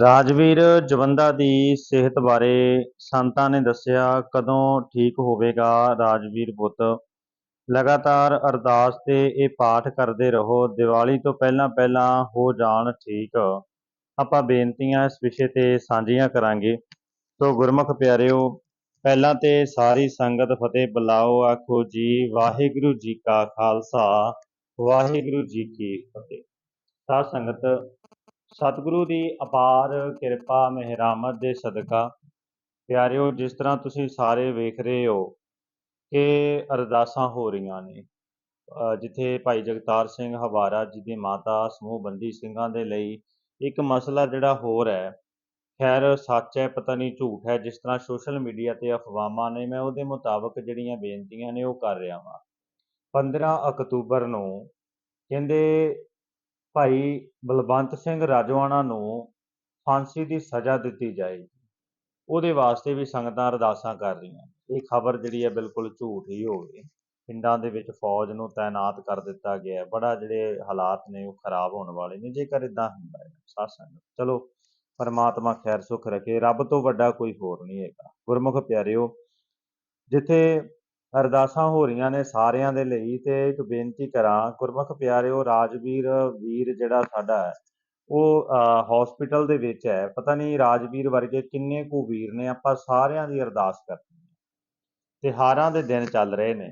ਰਾਜਵੀਰ ਜਵੰਦਾ ਦੀ ਸਿਹਤ ਬਾਰੇ ਸੰਤਾਂ ਨੇ ਦੱਸਿਆ, ਕਦੋਂ ਠੀਕ ਹੋਵੇਗਾ ਰਾਜਵੀਰ ਬੁੱਤ ਲਗਾਤਾਰ ਅਰਦਾਸ ਤੇ ਇਹ ਪਾਠ ਕਰਦੇ ਰਹੋ, ਦੀਵਾਲੀ ਤੋਂ ਪਹਿਲਾਂ ਪਹਿਲਾਂ ਹੋ ਜਾਣ ਠੀਕ। ਆਪਾਂ ਬੇਨਤੀਆਂ ਇਸ ਵਿਸ਼ੇ ਤੇ ਸਾਂਝੀਆਂ ਕਰਾਂਗੇ। ਸੋ ਗੁਰਮੁਖ ਪਿਆਰਿਓ, ਪਹਿਲਾਂ ਤੇ ਸਾਰੀ ਸੰਗਤ ਫਤਿਹ ਬੁਲਾਓ, ਆਖੋ ਜੀ, ਵਾਹਿਗੁਰੂ ਜੀ ਕਾ ਖਾਲਸਾ, ਵਾਹਿਗੁਰੂ ਜੀ ਕੀ ਫਤਿਹ। ਸਾਧ ਸੰਗਤ ਸਤਿਗੁਰੂ ਦੀ ਅਪਾਰ ਕਿਰਪਾ, ਮਿਹਰਾਮਤ ਦੇ ਸਦਕਾ। ਪਿਆਰਿਓ, ਜਿਸ ਤਰ੍ਹਾਂ ਤੁਸੀਂ ਸਾਰੇ ਵੇਖ ਰਹੇ ਹੋ ਕਿ ਅਰਦਾਸਾਂ ਹੋ ਰਹੀਆਂ ਨੇ ਜਿੱਥੇ ਭਾਈ ਜਗਤਾਰ ਸਿੰਘ ਹਵਾਰਾ ਜੀ ਦੀ ਮਾਤਾ ਸਮੂਹ ਬੰਦੀ ਸਿੰਘਾਂ ਦੇ ਲਈ ਇੱਕ ਮਸਲਾ ਜਿਹੜਾ ਹੋਰ ਹੈ, ਖੈਰ ਸੱਚ ਹੈ, ਪਤਾ ਨਹੀਂ ਝੂਠ ਹੈ, ਜਿਸ ਤਰ੍ਹਾਂ ਸੋਸ਼ਲ ਮੀਡੀਆ ਤੇ ਅਫਵਾਹਾਂ ਨੇ, ਮੈਂ ਉਹਦੇ ਮੁਤਾਬਕ ਜਿਹੜੀਆਂ ਬੇਨਤੀਆਂ ਨੇ ਉਹ ਕਰ ਰਿਹਾ ਹਾਂ 15 ਅਕਤੂਬਰ ਨੂੰ ਕਹਿੰਦੇ ਭਾਈ ਬਲਵੰਤ ਸਿੰਘ ਰਾਜਵਾਨਾ ਨੂੰ ਫਾਂਸੀ ਦੀ ਸਜ਼ਾ ਦਿੱਤੀ ਜਾਏਗੀ ਉਹਦੇ ਵਾਸਤੇ ਵੀ ਸੰਗਤਾਂ ਅਰਦਾਸਾਂ ਕਰ ਰਹੀਆਂ। ਇਹ ਖਬਰ ਜਿਹੜੀ ਹੈ ਬਿਲਕੁਲ ਝੂਠ ਹੀ ਹੋਵੇ। ਪਿੰਡਾਂ ਦੇ ਵਿੱਚ ਫੌਜ ਨੂੰ ਤਾਇਨਾਤ ਕਰ ਦਿੱਤਾ ਗਿਆ ਹੈ। ਬੜਾ ਜਿਹੜੇ ਹਾਲਾਤ ਨੇ ਉਹ ਖਰਾਬ ਹੋਣ ਵਾਲੇ ਨੇ। ਜੇਕਰ ਇਦਾਂ ਹੁੰਦਾ ਹੈ ਸਾਧ ਸੰਗਤ। ਚਲੋ, ਪਰਮਾਤਮਾ ਖੈਰ ਸੁਖ ਰੱਖੇ। ਰੱਬ ਤੋਂ ਵੱਡਾ ਕੋਈ ਹੋਰ ਨਹੀਂ ਹੈਗਾ। ਗੁਰਮੁਖ ਪਿਆਰਿਓ, ਜਿੱਥੇ ਅਰਦਾਸਾਂ ਹੋ ਰਹੀਆਂ ਨੇ ਸਾਰਿਆਂ ਦੇ ਲਈ ਤੇ ਇੱਕ ਬੇਨਤੀ ਕਰਾਂ, ਗੁਰਮੁਖ ਪਿਆਰਿਓ, ਰਾਜਵੀਰ, ਵੀਰ ਜਿਹੜਾ ਸਾਡਾ ਹੈ, ਉਹ ਹਸਪੀਟਲ ਦੇ ਵਿੱਚ ਹੈ। ਪਤਾ ਨਹੀਂ ਰਾਜਵੀਰ ਵਰਗੇ ਕਿੰਨੇ ਕੁ ਵੀਰ ਨੇ, ਆਪਾਂ ਸਾਰਿਆਂ ਦੀ ਅਰਦਾਸ ਕਰਨੀ ਹੈ। ਤਿਉਹਾਰਾਂ ਦੇ ਦਿਨ ਚੱਲ ਰਹੇ ਨੇ।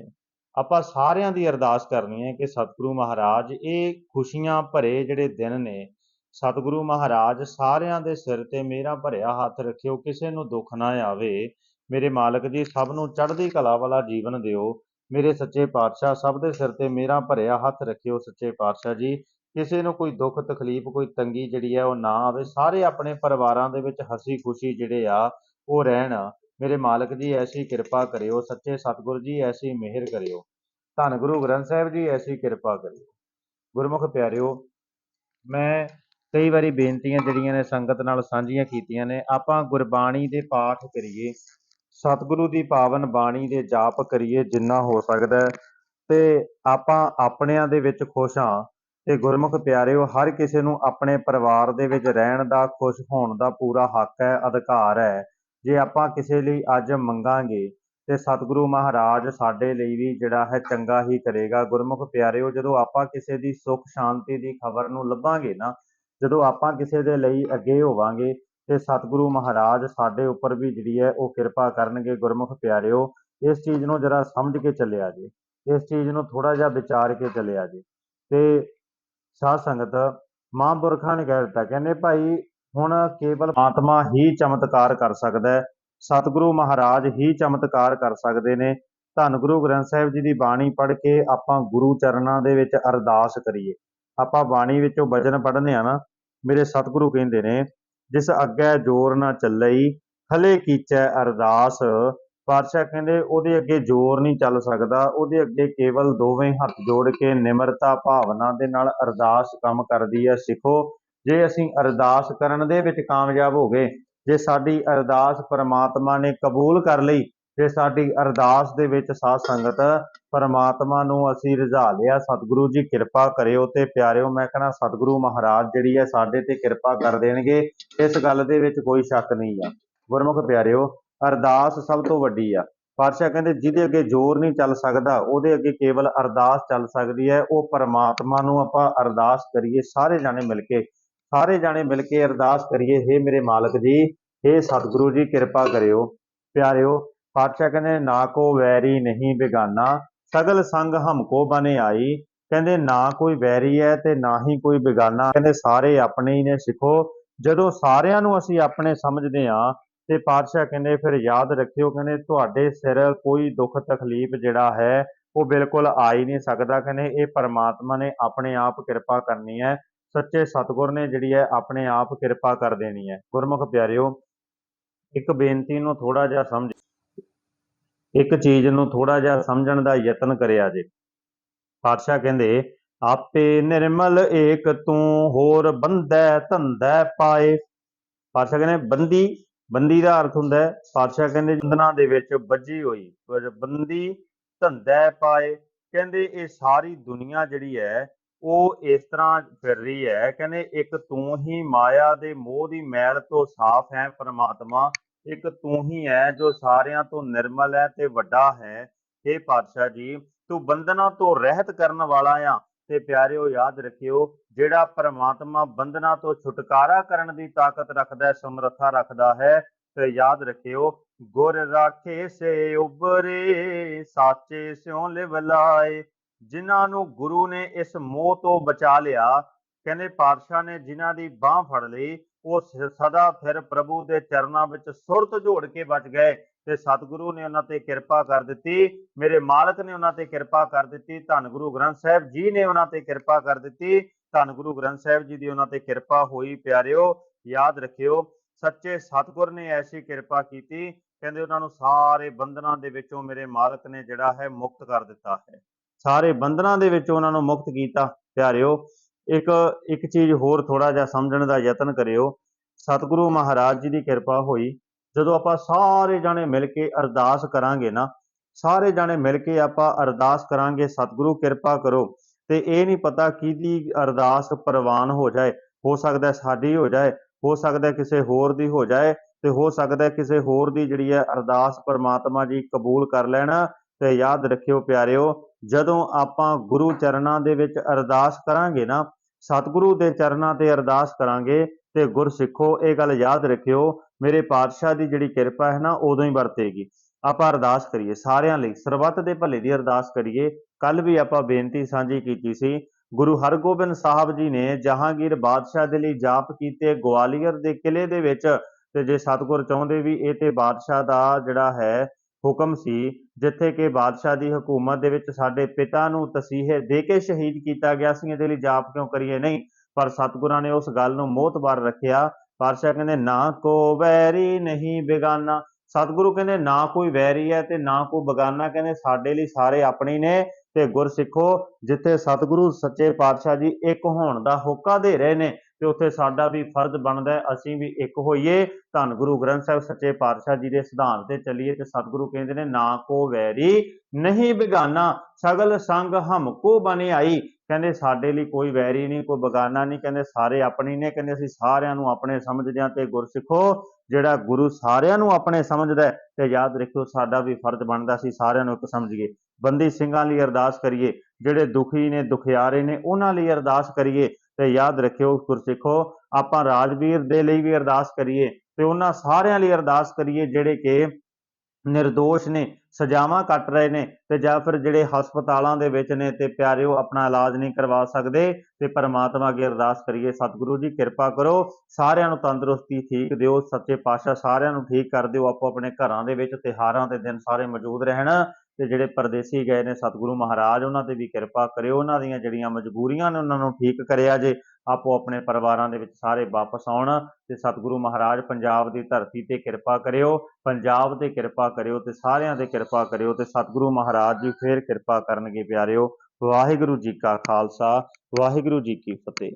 ਆਪਾਂ ਸਾਰਿਆਂ ਦੀ ਅਰਦਾਸ ਕਰਨੀ ਹੈ ਕਿ ਸਤਿਗੁਰੂ ਮਹਾਰਾਜ, ਇਹ ਖੁਸ਼ੀਆਂ ਭਰੇ ਜਿਹੜੇ ਦਿਨ ਨੇ, ਸਤਿਗੁਰੂ ਮਹਾਰਾਜ, ਸਾਰਿਆਂ ਦੇ ਸਿਰ ਤੇ ਮੇਰਾ ਭਰਿਆ ਹੱਥ ਰੱਖਿਓ, ਕਿਸੇ ਨੂੰ ਦੁੱਖ ਨਾ ਆਵੇ। ਮੇਰੇ ਮਾਲਕ ਜੀ, ਸਭ ਨੂੰ ਚੜ੍ਹਦੀ ਕਲਾ ਵਾਲਾ ਜੀਵਨ ਦਿਓ। ਮੇਰੇ ਸੱਚੇ ਪਾਤਸ਼ਾਹ, ਸਭ ਦੇ ਸਿਰ ਤੇ ਮੇਰਾ ਭਰਿਆ ਹੱਥ ਰੱਖਿਓ ਸੱਚੇ ਪਾਤਸ਼ਾਹ ਜੀ। ਕਿਸੇ ਨੂੰ ਕੋਈ ਦੁੱਖ, ਤਕਲੀਫ, ਕੋਈ ਤੰਗੀ ਜਿਹੜੀ ਹੈ ਉਹ ਨਾ ਆਵੇ। ਸਾਰੇ ਆਪਣੇ ਪਰਿਵਾਰਾਂ ਦੇ ਵਿੱਚ ਹਸੀ ਖੁਸ਼ੀ ਜਿਹੜੇ ਆ, ਉਹ ਰਹਿਣ। ਮੇਰੇ ਮਾਲਕ ਜੀ, ਐਸੀ ਕਿਰਪਾ ਕਰਿਓ। ਸੱਚੇ ਸਤਿਗੁਰ ਜੀ, ਐਸੀ ਮਿਹਰ ਕਰਿਓ। ਧੰਨ ਗੁਰੂ ਗ੍ਰੰਥ ਸਾਹਿਬ ਜੀ, ਐਸੀ ਕਿਰਪਾ ਕਰਿਓ। ਗੁਰਮੁਖ ਪਿਆਰਿਓ, ਮੈਂ ਕਈ ਵਾਰੀ ਬੇਨਤੀਆਂ ਜਿਹੜੀਆਂ ਨੇ ਸੰਗਤ ਨਾਲ ਸਾਂਝੀਆਂ ਕੀਤੀਆਂ ਨੇ, ਆਪਾਂ ਗੁਰਬਾਣੀ ਦੇ ਪਾਠ ਕਰੀਏ। ਸਤਿਗੁਰੂ ਦੀ ਪਾਵਨ ਬਾਣੀ ਦੇ ਜਾਪ ਕਰੀਏ ਜਿੰਨਾ ਹੋ ਸਕਦਾ ਹੈ ਤੇ ਆਪਾਂ ਆਪਣਿਆਂ ਦੇ ਵਿੱਚ ਖੁਸ਼ ਹਾਂ ਤੇ ਗੁਰਮੁਖ ਪਿਆਰਿਓ, ਹਰ ਕਿਸੇ ਨੂੰ ਆਪਣੇ ਪਰਿਵਾਰ ਦੇ ਵਿੱਚ ਰਹਿਣ ਦਾ, ਖੁਸ਼ ਹੋਣ ਦਾ ਪੂਰਾ ਹੱਕ ਹੈ, ਅਧਿਕਾਰ ਹੈ। ਜੇ ਆਪਾਂ ਕਿਸੇ ਲਈ ਅੱਜ ਮੰਗਾਂਗੇ ਤੇ ਸਤਿਗੁਰੂ ਮਹਾਰਾਜ ਸਾਡੇ ਲਈ ਵੀ ਜਿਹੜਾ ਹੈ ਚੰਗਾ ਹੀ ਕਰੇਗਾ। ਗੁਰਮੁਖ ਪਿਆਰਿਓ, ਜਦੋਂ ਆਪਾਂ ਕਿਸੇ ਦੀ ਸੁੱਖ ਸ਼ਾਂਤੀ ਦੀ ਖਬਰ ਨੂੰ ਲੱਭਾਂਗੇ ਨਾ, ਜਦੋਂ ਆਪਾਂ ਕਿਸੇ ਦੇ ਲਈ ਅੱਗੇ ਹੋਵਾਂਗੇ ਤੇ ਸਤਿਗੁਰੂ ਮਹਾਰਾਜ ਸਾਡੇ ਉੱਪਰ ਵੀ ਜਿਹੜੀ ਹੈ ਉਹ ਕਿਰਪਾ ਕਰਨਗੇ ਗੁਰਮੁਖ ਪਿਆਰਿਓ, ਇਸ ਚੀਜ਼ ਨੂੰ ਜਰਾ ਸਮਝ ਕੇ ਚੱਲਿਆ ਜੇ, ਇਸ ਚੀਜ਼ ਨੂੰ ਥੋੜਾ ਜਿਹਾ ਵਿਚਾਰ ਕੇ ਚੱਲਿਆ ਜੇ। ਤੇ ਸਾਧ ਸੰਗਤ, ਮਹਾਂਪੁਰਖਾਂ ਨੇ ਕਹਿ ਦਿੱਤਾ, ਕਹਿੰਦੇ ਭਾਈ ਹੁਣ ਕੇਵਲ ਆਤਮਾ ਹੀ ਚਮਤਕਾਰ ਕਰ ਸਕਦਾ ਹੈ, ਸਤਿਗੁਰੂ ਮਹਾਰਾਜ ਹੀ ਚਮਤਕਾਰ ਕਰ ਸਕਦੇ ਨੇ। ਧੰਨ ਗੁਰੂ ਗ੍ਰੰਥ ਸਾਹਿਬ ਜੀ ਦੀ ਬਾਣੀ ਪੜ੍ਹ ਕੇ ਆਪਾਂ ਗੁਰੂ ਚਰਨਾਂ ਦੇ ਵਿੱਚ ਅਰਦਾਸ ਕਰੀਏ। ਆਪਾਂ ਬਾਣੀ ਵਿੱਚੋਂ ਬਚਨ ਪੜ੍ਹਨੇ ਆ ਨਾ, ਮੇਰੇ ਸਤਿਗੁਰੂ ਕਹਿੰਦੇ ਨੇ ਜਿਸ ਅੱਗੇ ਜੋਰ ਨਾ ਚੱਲਈ ਹਲੇ ਕੀਚੈ ਅਰਦਾਸ। ਪਾਤਸ਼ਾਹ ਕਹਿੰਦੇ, ਉਹਦੇ ਅੱਗੇ ਜ਼ੋਰ ਨਹੀਂ ਚੱਲ ਸਕਦਾ, ਉਹਦੇ ਅੱਗੇ ਕੇਵਲ ਦੋਵੇਂ ਹੱਥ ਜੋੜ ਕੇ ਨਿਮਰਤਾ ਭਾਵਨਾ ਦੇ ਨਾਲ ਅਰਦਾਸ ਕੰਮ ਕਰਦੀ ਹੈ ਸਿੱਖੋ, ਜੇ ਅਸੀਂ ਅਰਦਾਸ ਕਰਨ ਦੇ ਵਿੱਚ ਕਾਮਯਾਬ ਹੋ ਗਏ, ਜੇ ਸਾਡੀ ਅਰਦਾਸ ਪਰਮਾਤਮਾ ਨੇ ਕਬੂਲ ਕਰ ਲਈ ਜੇ ਸਾਡੀ ਅਰਦਾਸ ਦੇ ਵਿੱਚ ਸਾਧ ਸੰਗਤ ਪਰਮਾਤਮਾ ਨੂੰ ਅਸੀਂ ਰਝਾ ਲਿਆ। ਸਤਿਗੁਰੂ ਜੀ ਕਿਰਪਾ ਕਰਿਓ ਤੇ ਪਿਆਰਿਓ, ਮੈਂ ਕਹਣਾ ਸਤਿਗੁਰੂ ਮਹਾਰਾਜ ਜਿਹੜੀ ਹੈ ਸਾਡੇ ਤੇ ਕਿਰਪਾ ਕਰ ਦੇਣਗੇ, ਇਸ ਗੱਲ ਦੇ ਵਿੱਚ ਕੋਈ ਸ਼ੱਕ ਨਹੀਂ ਆ। ਗੁਰਮੁਖ ਪਿਆਰਿਓ, ਅਰਦਾਸ ਸਭ ਤੋਂ ਵੱਡੀ ਆ। ਪਾਤਸ਼ਾਹ ਕਹਿੰਦੇ, ਜਿਹਦੇ ਅੱਗੇ ਜ਼ੋਰ ਨਹੀਂ ਚੱਲ ਸਕਦਾ, ਉਹਦੇ ਅੱਗੇ ਕੇਵਲ ਅਰਦਾਸ ਚੱਲ ਸਕਦੀ ਹੈ। ਉਹ ਪਰਮਾਤਮਾ ਨੂੰ ਆਪਾਂ ਅਰਦਾਸ ਕਰੀਏ, ਸਾਰੇ ਜਾਣੇ ਮਿਲ ਕੇ, ਸਾਰੇ ਜਾਣੇ ਮਿਲ ਕੇ ਅਰਦਾਸ ਕਰੀਏ। हे ਮੇਰੇ ਮਾਲਕ ਜੀ हे ਸਤਿਗੁਰੂ ਜੀ, ਕਿਰਪਾ ਕਰਿਓ। ਪਿਆਰਿਓ ਪਾਤਸ਼ਾਹ ਕਹਿੰਦੇ ਨਾ ਕੋ ਵੈਰੀ ਨਹੀਂ ਬੇਗਾਨਾ, ਸਗਲ ਸੰਗ ਹਮਕੋ ਬਨੇ ਆਈ। ਕਹਿੰਦੇ ਨਾ ਕੋਈ ਵੈਰੀ ਹੈ ਤੇ ਨਾ ਹੀ ਕੋਈ ਬੇਗਾਨਾ। ਕਹਿੰਦੇ ਸਾਰੇ ਆਪਣੇ ਹੀ ਨੇ ਸਿੱਖੋ। ਜਦੋਂ ਸਾਰਿਆਂ ਨੂੰ ਅਸੀਂ ਆਪਣੇ ਸਮਝਦੇ ਹਾਂ ਤੇ ਪਾਤਸ਼ਾਹ ਕਹਿੰਦੇ ਫਿਰ ਯਾਦ ਰੱਖਿਓ, ਕਹਿੰਦੇ ਤੁਹਾਡੇ ਸਿਰ ਕੋਈ ਦੁੱਖ ਤਕਲੀਫ ਜਿਹੜਾ ਹੈ, ਉਹ ਬਿਲਕੁਲ ਆ ਹੀ ਨਹੀਂ ਸਕਦਾ। ਕਹਿੰਦੇ ਇਹ ਪਰਮਾਤਮਾ ਨੇ ਆਪਣੇ ਆਪ ਕਿਰਪਾ ਕਰਨੀ ਹੈ ਸੱਚੇ ਸਤਿਗੁਰ ਨੇ ਜਿਹੜੀ ਹੈ ਆਪਣੇ ਆਪ ਕਿਰਪਾ ਕਰ ਦੇਣੀ ਹੈ ਗੁਰਮੁਖ ਪਿਆਰਿਓ, ਇੱਕ ਬੇਨਤੀ ਨੂੰ ਥੋੜਾ ਜਿਹਾ ਸਮਝ ਇੱਕ ਚੀਜ਼ ਨੂੰ ਥੋੜਾ ਜਿਹਾ ਸਮਝਣ ਦਾ ਯਤਨ ਕਰਿਆ ਜੇ। ਪਾਤਸ਼ਾਹ ਕਹਿੰਦੇ, ਆਪੇ ਨਿਰਮਲ ਏਕ ਤੂੰ ਹੋਰ ਬੰਦੈ ਧੰਦੈ ਪਾਏ। ਪਾਤਸ਼ਾਹ ਕਹਿੰਦੇ, ਬੰਦੀ ਬੰਦੀ ਦਾ ਅਰਥ ਹੁੰਦਾ ਹੈ, ਪਾਤਸ਼ਾਹ ਕਹਿੰਦੇ ਬੰਧਨਾਂ ਦੇ ਵਿੱਚ ਵੱਜੀ ਹੋਈ ਬੰਦੀ ਧੰਦੈ ਪਾਏ। ਕਹਿੰਦੇ, ਇਹ ਸਾਰੀ ਦੁਨੀਆ ਜਿਹੜੀ ਹੈ, ਉਹ ਇਸ ਤਰ੍ਹਾਂ ਫਿਰ ਰਹੀ ਹੈ, ਕਹਿੰਦੇ, ਇੱਕ ਤੂੰ ਹੀ ਮਾਇਆ ਦੇ ਮੋਹ ਦੀ ਮੈਲ ਤੋਂ ਸਾਫ਼ ਹੈ, ਪਰਮਾਤਮਾ ਇੱਕ ਤੂੰ ਹੀ ਹੈ ਜੋ ਸਾਰਿਆਂ ਤੋਂ ਨਿਰਮਲ ਹੈ ਤੇ ਵੱਡਾ ਹੈ। हे ਪਾਤਸ਼ਾਹ ਜੀ, ਤੂੰ ਬੰਧਨਾਂ ਤੋਂ ਰਹਿਤ ਕਰਨ ਵਾਲਾ ਆ ਤੇ ਪਿਆਰਿਓ ਯਾਦ ਰੱਖਿਓ, ਜਿਹੜਾ ਪਰਮਾਤਮਾ ਬੰਧਨਾਂ ਤੋਂ ਛੁਟਕਾਰਾ ਕਰਨ ਦੀ ਤਾਕਤ ਰੱਖਦਾ ਹੈ, ਸਮਰੱਥਾ ਰੱਖਦਾ ਹੈ, ਤੇ ਯਾਦ ਰੱਖਿਓ, ਗੁਰ ਰਾਖੇ ਸੇ ਉਬਰੇ, ਸਾਚੇ ਸਿਉ ਲਿਵਲਾਏ ਜਿਨ੍ਹਾਂ ਨੂੰ ਗੁਰੂ ਨੇ ਇਸ ਮੋਹ ਤੋਂ ਬਚਾ ਲਿਆ, ਕਹਿੰਦੇ ਪਾਤਸ਼ਾਹ ਨੇ ਜਿਨ੍ਹਾਂ ਦੀ ਬਾਹ ਫੜ ਲਈ ਉਹ ਸਦਾ ਫਿਰ ਪ੍ਰਭੂ ਦੇ ਚਰਨਾਂ ਵਿੱਚ ਸੁਰਤ ਜੋੜ ਕੇ ਬਚ ਗਏ ਤੇ ਸਤਿਗੁਰੂ ਨੇ ਉਹਨਾਂ ਤੇ ਕਿਰਪਾ ਕਰ ਦਿੱਤੀ। ਮੇਰੇ ਮਾਲਕ ਨੇ ਉਹਨਾਂ ਤੇ ਕਿਰਪਾ ਕਰ ਦਿੱਤੀ। ਧੰਨ ਗੁਰੂ ਗ੍ਰੰਥ ਸਾਹਿਬ ਜੀ ਨੇ ਉਹਨਾਂ ਤੇ ਕਿਰਪਾ ਕਰ ਦਿੱਤੀ। ਧੰਨ ਗੁਰੂ ਗ੍ਰੰਥ ਸਾਹਿਬ ਜੀ ਦੀ ਉਹਨਾਂ ਤੇ ਕਿਰਪਾ ਹੋਈ ਪਿਆਰਿਓ, ਯਾਦ ਰੱਖਿਓ, ਸੱਚੇ ਸਤਿਗੁਰ ਨੇ ਐਸੀ ਕਿਰਪਾ ਕੀਤੀ, ਕਹਿੰਦੇ ਉਹਨਾਂ ਨੂੰ ਸਾਰੇ ਬੰਧਨਾਂ ਦੇ ਵਿੱਚੋਂ ਮੇਰੇ ਮਾਲਕ ਨੇ ਜਿਹੜਾ ਹੈ ਮੁਕਤ ਕਰ ਦਿੱਤਾ ਹੈ। ਸਾਰੇ ਬੰਧਨਾਂ ਦੇ ਵਿੱਚੋਂ ਉਹਨਾਂ ਨੂੰ ਮੁਕਤ ਕੀਤਾ। ਪਿਆਰਿਓ ਇੱਕ ਇੱਕ ਚੀਜ਼ ਹੋਰ ਥੋੜਾ ਜਿਹਾ ਸਮਝਣ ਦਾ ਯਤਨ ਕਰਿਓ। ਸਤਿਗੁਰੂ ਮਹਾਰਾਜ ਜੀ ਦੀ ਕਿਰਪਾ ਹੋਈ। ਜਦੋਂ ਆਪਾਂ ਸਾਰੇ ਜਾਣੇ ਮਿਲ ਕੇ ਅਰਦਾਸ ਕਰਾਂਗੇ ਨਾ, ਸਾਰੇ ਜਾਣੇ ਮਿਲ ਕੇ ਆਪਾਂ ਅਰਦਾਸ ਕਰਾਂਗੇ, ਸਤਿਗੁਰੂ ਕਿਰਪਾ ਕਰੋ, ਤੇ ਇਹ ਨਹੀਂ ਪਤਾ ਕਿਹਦੀ ਅਰਦਾਸ ਪ੍ਰਵਾਨ ਹੋ ਜਾਏ। ਹੋ ਸਕਦਾ ਸਾਡੀ ਹੋ ਜਾਏ, ਹੋ ਸਕਦਾ ਕਿਸੇ ਹੋਰ ਦੀ ਹੋ ਜਾਏ, ਤੇ ਹੋ ਸਕਦਾ ਕਿਸੇ ਹੋਰ ਦੀ ਜਿਹੜੀ ਹੈ ਅਰਦਾਸ ਪਰਮਾਤਮਾ ਜੀ ਕਬੂਲ ਕਰ ਲੈਣਾ। ਤੇ ਯਾਦ ਰੱਖਿਓ ਪਿਆਰਿਓ ਜਦੋਂ ਆਪਾਂ ਗੁਰੂ ਚਰਨਾਂ ਦੇ ਵਿੱਚ ਅਰਦਾਸ ਕਰਾਂਗੇ ਨਾ, ਸਤਿਗੁਰੂ ਦੇ ਚਰਨਾਂ ਤੇ ਅਰਦਾਸ ਕਰਾਂਗੇ ਤੇ ਗੁਰਸਿੱਖੋ, ਇਹ ਗੱਲ ਯਾਦ ਰੱਖਿਓ, ਮੇਰੇ ਪਾਤਸ਼ਾਹ ਦੀ ਜਿਹੜੀ ਕਿਰਪਾ ਹੈ ਨਾ, ਉਦੋਂ ਹੀ ਵਰਤੇਗੀ। ਆਪਾਂ ਅਰਦਾਸ ਕਰੀਏ, ਸਾਰਿਆਂ ਲਈ, ਸਰਬੱਤ ਦੇ ਭਲੇ ਦੀ ਅਰਦਾਸ ਕਰੀਏ। ਕੱਲ ਵੀ ਆਪਾਂ ਬੇਨਤੀ ਸਾਂਝੀ ਕੀਤੀ ਸੀ, ਗੁਰੂ ਹਰਗੋਬਿੰਦ ਸਾਹਿਬ ਜੀ ਨੇ ਜਹਾਂਗੀਰ ਬਾਦਸ਼ਾਹ ਦੇ ਲਈ ਜਾਪ ਕੀਤੇ ਗਵਾਲੀਅਰ ਦੇ ਕਿਲੇ ਦੇ ਵਿੱਚ, ਤੇ ਜੇ ਸਤਿਗੁਰ ਚਾਹੁੰਦੇ ਵੀ ਇਹ ਤੇ ਬਾਦਸ਼ਾਹ ਦਾ ਜਿਹੜਾ ਹੈ ਹੁਕਮ ਸੀ ਜਿੱਥੇ ਕਿ ਬਾਦਸ਼ਾਹ ਦੀ ਹਕੂਮਤ ਦੇ ਵਿੱਚ ਸਾਡੇ ਪਿਤਾ ਨੂੰ ਤਸੀਹੇ ਦੇ ਕੇ ਸ਼ਹੀਦ ਕੀਤਾ ਗਿਆ ਸੀ, ਇਹਦੇ ਲਈ ਜਾਪ ਕਿਉਂ ਕਰੀਏ? ਨਹੀਂ, ਪਰ ਸਤਿਗੁਰਾਂ ਨੇ ਉਸ ਗੱਲ ਨੂੰ ਮੋਹਤਬਾਰ ਰੱਖਿਆ। ਪਾਤਸ਼ਾਹ ਕਹਿੰਦੇ, ਨਾ ਕੋ ਵੈਰੀ ਨਹੀਂ ਬੇਗਾਨਾ। ਸਤਿਗੁਰੂ ਕਹਿੰਦੇ, ਨਾ ਕੋਈ ਵੈਰੀ ਹੈ ਤੇ ਨਾ ਕੋਈ ਬੇਗਾਨਾ। ਕਹਿੰਦੇ, ਸਾਡੇ ਲਈ ਸਾਰੇ ਆਪਣੇ ਹੀ ਨੇ ਤੇ ਗੁਰਸਿੱਖੋ, ਜਿੱਥੇ ਸਤਿਗੁਰੂ ਸੱਚੇ ਪਾਤਸ਼ਾਹ ਜੀ ਇੱਕ ਹੋਣ ਦਾ ਹੋਕਾ ਦੇ ਰਹੇ ਨੇ ਤੇ ਉੱਥੇ ਸਾਡਾ ਵੀ ਫਰਜ਼ ਬਣਦਾ ਹੈ, ਅਸੀਂ ਵੀ ਇੱਕ ਹੋਈਏ। ਧੰਨ ਗੁਰੂ ਗ੍ਰੰਥ ਸਾਹਿਬ ਸੱਚੇ ਪਾਤਸ਼ਾਹ ਜੀ ਦੇ ਸਿਧਾਂਤ ਤੇ ਚੱਲੀਏ ਤੇ ਸਤਿਗੁਰੂ ਕਹਿੰਦੇ ਨੇ, ਨਾ ਕੋ ਵੈਰੀ ਨਹੀਂ ਬਿਗਾਨਾ, ਸਗਲ ਸੰਗ ਹਮਕੋ ਬਨੇ ਆਈ ਕਹਿੰਦੇ ਸਾਡੇ ਲਈ ਕੋਈ ਵੈਰੀ ਨਹੀਂ, ਕੋਈ ਬਗਾਨਾ ਨਹੀਂ, ਕਹਿੰਦੇ ਸਾਰੇ ਆਪਣੇ ਨੇ, ਕਹਿੰਦੇ ਅਸੀਂ ਸਾਰਿਆਂ ਨੂੰ ਆਪਣੇ ਸਮਝਦੇ ਹਾਂ ਤੇ ਗੁਰਸਿੱਖੋ, ਜਿਹੜਾ ਗੁਰੂ ਸਾਰਿਆਂ ਨੂੰ ਆਪਣੇ ਸਮਝਦਾ ਹੈ, ਤੇ ਯਾਦ ਰੱਖਿਓ ਸਾਡਾ ਵੀ ਫਰਜ਼ ਬਣਦਾ ਸੀ ਸਾਰਿਆਂ ਨੂੰ ਇੱਕ ਸਮਝੀਏ। ਬੰਦੀ ਸਿੰਘਾਂ ਲਈ ਅਰਦਾਸ ਕਰੀਏ, ਜਿਹੜੇ ਦੁਖੀ ਨੇ, ਦੁਖਿਆਰੇ ਨੇ, ਉਹਨਾਂ ਲਈ ਅਰਦਾਸ ਕਰੀਏ। ਤੇ ਯਾਦ ਰੱਖਿਓ ਗੁਰਸਿੱਖੋ, ਆਪਾਂ ਰਾਜਵੀਰ ਦੇ ਲਈ ਵੀ ਅਰਦਾਸ ਕਰੀਏ ਤੇ ਉਹਨਾਂ ਸਾਰਿਆਂ ਲਈ ਅਰਦਾਸ ਕਰੀਏ ਜਿਹੜੇ ਕਿ ਨਿਰਦੋਸ਼ ਨੇ, ਸਜ਼ਾਵਾਂ ਕੱਟ ਰਹੇ ਨੇ ਤੇ ਜਾਂ ਫਿਰ ਜਿਹੜੇ ਹਸਪਤਾਲਾਂ ਦੇ ਵਿੱਚ ਨੇ ਤੇ ਪਿਆਰਿਓ ਆਪਣਾ ਇਲਾਜ ਨਹੀਂ ਕਰਵਾ ਸਕਦੇ ਤੇ ਪਰਮਾਤਮਾ ਅੱਗੇ ਅਰਦਾਸ ਕਰੀਏ, ਸਤਿਗੁਰੂ ਜੀ ਕਿਰਪਾ ਕਰੋ, ਸਾਰਿਆਂ ਨੂੰ ਤੰਦਰੁਸਤੀ ਠੀਕ ਦਿਓ, ਸੱਚੇ ਪਾਤਸ਼ਾਹ ਸਾਰਿਆਂ ਨੂੰ ਠੀਕ ਕਰ ਦਿਓ, ਆਪੋ ਆਪਣੇ ਘਰਾਂ ਦੇ ਵਿੱਚ ਤਿਹਾਰਾਂ ਦੇ ਦਿਨ ਸਾਰੇ ਮੌਜੂਦ ਰਹਿਣ ਤੇ ਜਿਹੜੇ ਪਰਦੇਸੀ ਗਏ ਨੇ ਸਤਿਗੁਰੂ ਮਹਾਰਾਜ, ਉਹਨਾਂ ਤੇ ਵੀ ਕਿਰਪਾ ਕਰਿਓ। ਉਹਨਾਂ ਦੀਆਂ ਜਿਹੜੀਆਂ ਮਜਬੂਰੀਆਂ ਨੇ, ਉਹਨਾਂ ਨੂੰ ਠੀਕ ਕਰਿਆ ਜੇ, ਆਪੋ ਆਪਣੇ ਪਰਿਵਾਰਾਂ ਦੇ ਵਿੱਚ ਸਾਰੇ ਵਾਪਸ ਆਉਣ ਤੇ ਸਤਿਗੁਰੂ ਮਹਾਰਾਜ ਪੰਜਾਬ ਦੀ ਧਰਤੀ ਤੇ ਕਿਰਪਾ ਕਰਿਓ, ਪੰਜਾਬ ਤੇ ਕਿਰਪਾ ਕਰਿਓ ਤੇ ਸਾਰਿਆਂ ਤੇ ਕਿਰਪਾ ਕਰਿਓ ਤੇ ਸਤਿਗੁਰੂ ਮਹਾਰਾਜ ਜੀ ਫੇਰ ਕਿਰਪਾ ਕਰਨਗੇ ਪਿਆਰਿਓ। ਵਾਹਿਗੁਰੂ ਜੀ ਕਾ ਖਾਲਸਾ, ਵਾਹਿਗੁਰੂ ਜੀ ਕੀ ਫਤਿਹ।